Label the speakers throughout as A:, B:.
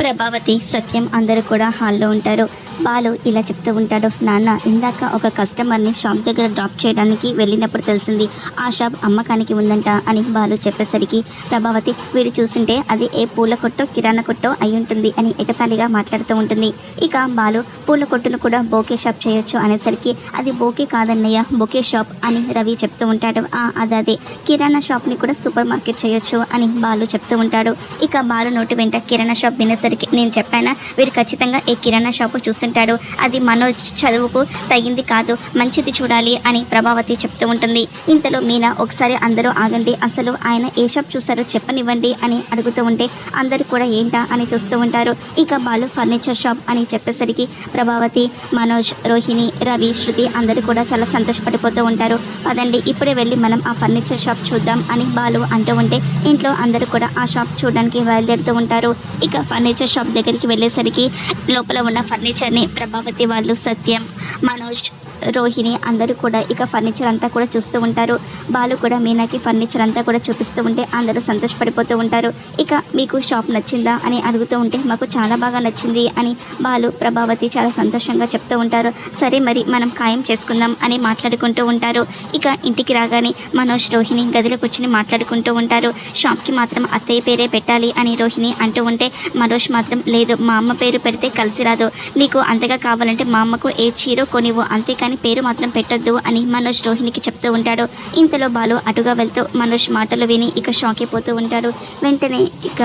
A: ప్రభావతి సత్యం అందరూ కూడా హాల్లో ఉంటారు. బాలు ఇలా చెప్తూ ఉంటాడు నాన్న ఇందాక ఒక కస్టమర్ని షాప్ దగ్గర డ్రాప్ చేయడానికి వెళ్ళినప్పుడు తెలిసింది ఆ షాప్ అమ్మకానికి ఉందంట అని బాలు చెప్పేసరికి ప్రభావతి వీడు చూసింటే అది ఏ పూల కొట్టో కిరాణా కొట్టో అయి ఉంటుంది అని ఎగతాళిగా మాట్లాడుతూ ఉంటుంది. ఇక బాలు పూల కొట్టును కూడా బోకే షాప్ చేయొచ్చు అనేసరికి అది బోకే కాదన్నయ్య బొకే షాప్ అని రవి చెప్తూ ఉంటాడు. "ఆ, అదే అదే కిరాణా షాప్ని కూడా సూపర్ మార్కెట్ చేయొచ్చు అని బాలు చెప్తూ ఉంటాడు. ఇక బాలు నోటి వెంట కిరాణా షాప్ వినేసరికి నేను చెప్పానా వీరు ఖచ్చితంగా ఏ కిరాణా షాపు చూస్తుంటాడు అది మనోజ్ చదువుకు తగింది కాదు మంచిది చూడాలి అని ప్రభావతి చెప్తూ ఉంటుంది. ఇంతలో మీనా ఒకసారి అందరూ ఆగండి అసలు ఆయన ఏ షాప్ చూసారో చెప్పనివ్వండి అని అడుగుతూ ఉంటే అందరూ కూడా ఏంటా అని చూస్తూ ఉంటారు. ఇక బాలు ఫర్నిచర్ షాప్ అని చెప్పేసరికి ప్రభావతి మనోజ్ రోహిణి రవి శృతి అందరూ కూడా చాలా సంతోషపడిపోతూ ఉంటారు. పదండి ఇప్పుడే వెళ్ళి మనం ఆ ఫర్నిచర్ షాప్ చూద్దాం అని బాలు అంటూ ఉంటే ఇంట్లో అందరూ కూడా ఆ షాప్ చూడడానికి బయలుదేరుతూ ఉంటారు. ఇక ఫర్నిచర్ షాప్ దగ్గరికి వెళ్ళేసరికి లోపల ఉన్న ఫర్నిచర్ని ప్రభావతి వాళ్ళు సత్యం. మనోజ్ రోహిణి అందరూ కూడా ఇక ఫర్నిచర్ అంతా కూడా చూస్తూ ఉంటారు. బాలు కూడా మీనాకి ఫర్నిచర్ అంతా కూడా చూపిస్తూ ఉంటే అందరూ సంతోషపడిపోతూ ఉంటారు. ఇక మీకు షాప్ నచ్చిందా అని అడుగుతూ ఉంటే మాకు చాలా బాగా నచ్చింది అని బాలు ప్రభావతి చాలా సంతోషంగా చెప్తూ ఉంటారు. సరే మరి మనం ఖాయం చేసుకుందాం అని మాట్లాడుకుంటూ ఉంటారు. ఇక ఇంటికి రాగానే మనోజ్ రోహిణి గదిలో కూర్చుని మాట్లాడుకుంటూ ఉంటారు. షాప్కి మాత్రం అత్తయ్య పేరే పెట్టాలి అని రోహిణి అంటూ ఉంటే మనోజ్ మాత్రం లేదు మా అమ్మ పేరు పెడితే కలిసి రాదు. నీకు అంతగా కావాలంటే మా అమ్మకు ఏ చీరో కొనివ్వు. అంతేకాని పేరు మాత్రం పెట్టొద్దు అని మనోజ్ రోహిణికి చెప్తూ ఉంటాడు. ఇంతలో బాలు అటుగా వెళ్తూ మనోజ్ మాటలు విని ఇక షాక్ అయిపోతూ ఉంటాడు. వెంటనే ఇక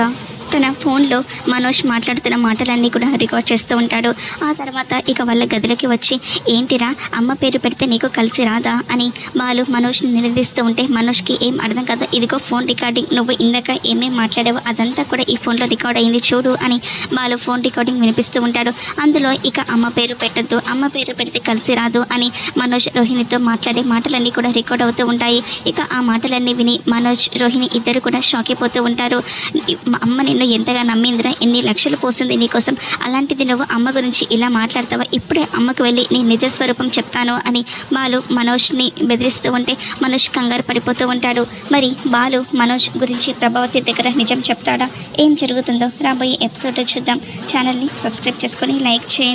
A: తన ఫోన్లో మనోజ్ మాట్లాడుతున్న మాటలన్నీ కూడా రికార్డ్ చేస్తూ ఉంటాడు. ఆ తర్వాత ఇక వాళ్ళ గదిలోకి వచ్చి ఏంటిరా? అమ్మ పేరు పెడితే నీకు కలిసి రాదా? అని వాళ్ళు మనోజ్ని నిలదీస్తూ ఉంటే మనోజ్కి ఏం అర్థం కాదు. ఇదిగో ఫోన్ రికార్డింగ్. నువ్వు ఇందాక ఏమేం మాట్లాడావో అదంతా కూడా ఈ ఫోన్లో రికార్డ్ అయింది చూడు అని వాళ్ళు ఫోన్ రికార్డింగ్ వినిపిస్తూ ఉంటాడు. అందులో ఇక అమ్మ పేరు పెట్టద్దు అమ్మ పేరు పెడితే కలిసి రాదు అని మనోజ్ రోహిణితో మాట్లాడే మాటలన్నీ కూడా రికార్డ్ అవుతూ ఉంటాయి. ఇక ఆ మాటలన్నీ విని మనోజ్ రోహిణి ఇద్దరు కూడా షాక్ అయిపోతూ ఉంటారు. మా అమ్మ నిన్ను ఎంతగా నమ్మిందిరా? ఎన్ని లక్షలు పోసింది నీకోసం? అలాంటిది నువ్వు అమ్మ గురించి ఇలా మాట్లాడతావా? ఇప్పుడే అమ్మకు వెళ్ళి నీ నిజ స్వరూపం చెప్తాను అని బాలు మనోజ్ని బెదిరిస్తూ ఉంటే మనోజ్ కంగారు పడిపోతూ ఉంటాడు. మరి బాలు మనోజ్ గురించి ప్రభావతి దగ్గర నిజం చెప్తాడా? ఏం జరుగుతుందో రాబోయే ఎపిసోడ్లో చూద్దాం. ఛానల్ని సబ్స్క్రైబ్ చేసుకొని లైక్ చేయండి.